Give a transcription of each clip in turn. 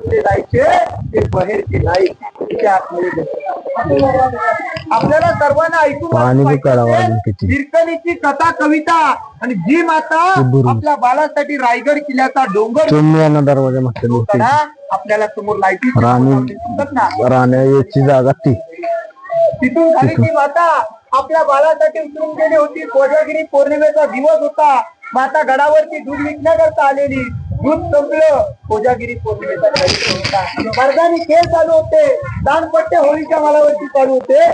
ते जायचे ते बाहेरचे नाही तिच्या आतमध्ये बसले. आपल्याला सर्वांना ऐकून. हिरकणीची कथा कविता आणि जी माता. आपल्या बाळासाठी रायगड किल्ल्याचा डोंगर यांना दरवाजा आपल्याला समोर लाईटी राणी ना. राहण्या याची जागा ती. तिथून खाली ती माता आपल्या बाळासाठी उतरून गेली होती. कोजागिरी पौर्णिमेचा दिवस होता. माता गडावरती दूध विकण्याकरता आलेली. दूध संपलं कोजागिरी पौर्णिमेचा मर्दानी खेळ चालू होते. दानपट्टे होळीच्या मालावरती चालू होते.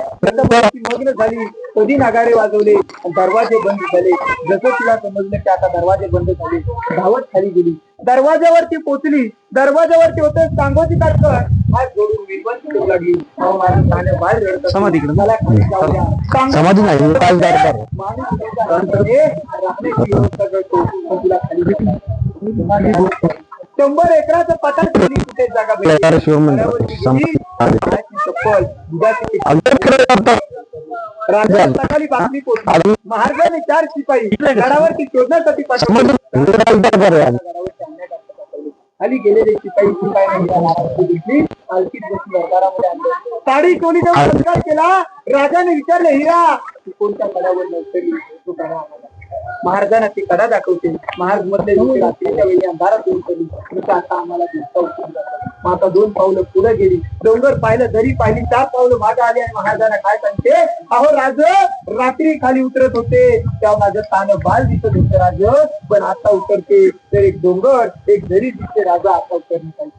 मग्न झाली. कधी नगारे वाजवले दरवाजे बंद झाले. जसं तिला समजलं की आता दरवाजे बंद झाले. धावत खाली गेली. दरवाजावरती पोचली दरवाजावरती होते. सांगोजी ताटकर द्या. सांगोची समाधी नाही काल दरबार. शंभर एकराचं पठार कुठे जागा सकाळी बातमी पोहोचली. महाराजांनी चार शिपाई. गडावरती शोधण्यासाठी पाठवले समाधी. खाली गेलेले शिपाई शिपाई दिसली पालखीत बसून दरबारामध्ये आणले साडी चोली देऊन केला? राजाने विचारले हिरा कोणत्या कडावर नव्हतरी तू आम्हाला. महाराजांना ती कडा दाखवते. महाराज मधले रात्रीच्या वेळी अंधारात येऊन पडली. आता आम्हाला दिसता उचलून मग आता दोन पावलं पुढे गेली. डोंगर पाहिलं दरी पाहिली चार पावलं मागे आली आणि महाराजांना काय सांगते? अहो राज रात्री खाली उतरत होते. तेव्हा माझं तानं बाल दिसत होते राज. पण आता उतरते. तर एक डोंगर एक दरी दिसते राजा. आता उतरणे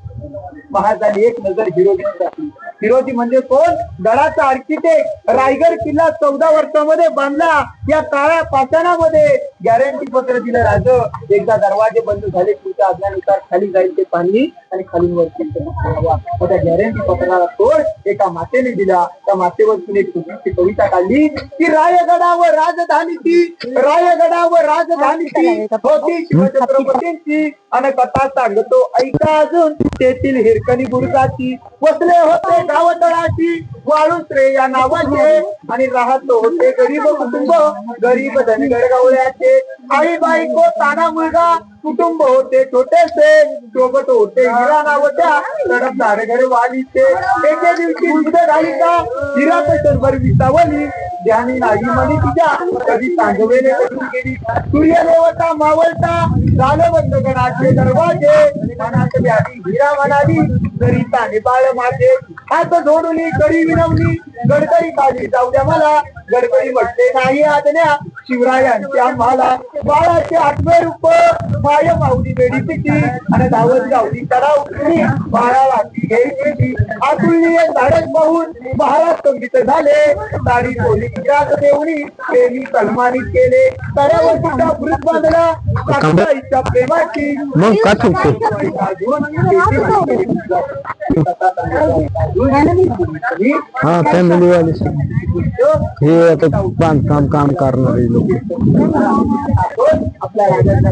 महाराजांनी एक नजर हिरोजी टाकली हिरोजी म्हणजे कोण? गडाचा आर्किटेक्ट रायगड किल्ला चौदा वर्षामध्ये बांधला. या काळ्या पाषाणामध्ये. गॅरंटी पत्र दिलं राज. एकदा दरवाजे बंद झाले तुमच्या आज्ञानुसार खाली जाईल ते पाणी आणि खाली वरती त्या गॅरंटी पत्राला तोड एका मातेने दिला. त्या मातेवर एक छोटीशी कविता काढली की रायगडावर राजधानीची रायगडावर राजधानीची होती शिवछत्रपतींची. आणि कथा सांगतो ऐका अजून तेथील हिरकणी गुरुजाची वसले होते गावतळाची वाळू या नावाचे आणि राहतो होते गरीब कुटुंब. गरीब धनगर गवळ्याचे आई बायको ताना मुलगा कुटुंब होते छोटेसे सोबत होते हिरा नावत्या तडपदार घर वालीचे एके दिवशी दुध घालिका हिरा पेशर विसावली. ध्यानी नाही म्हणी तिच्या कधी सांगवेने करून गेली. सूर्यदेवता मावळता झालं बंद गणाचे दरवाजे. मनात व्याधी हिरा म्हणाली तरी निबाळ माझे. हात जोडून करी विनवली गडकरी काढली जाऊ द्या मला. गडकरी म्हटले नाही आज्ञा. शिवरायांची आम्हाला बाळाचे आठवे रूप. माय माऊली बेडी पिटी आणि धावत गावली उठली बाळाला आतुळली झाडच पाहून महाराज संगीत झाले. साडी बोली राज देवणी प्रेमी सन्मानित केले. तऱ्यावर तिचा भृत बांधला. साक्षाईच्या प्रेमाची मग का चुकतो हा फॅमिली वाले. हे आता बांधकाम काम करणारे आपल्या राजांना